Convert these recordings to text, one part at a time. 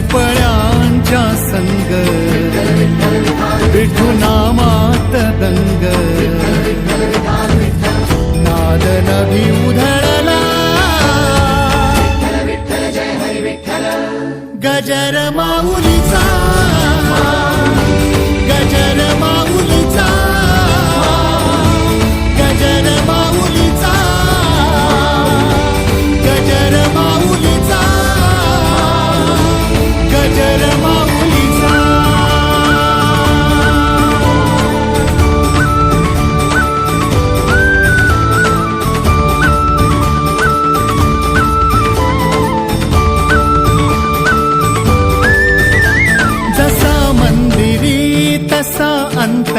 पळ्यांच्या संग. विठुना नामात दंग. नाद नवी उधळला गजर माऊलीचा.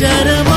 जरमा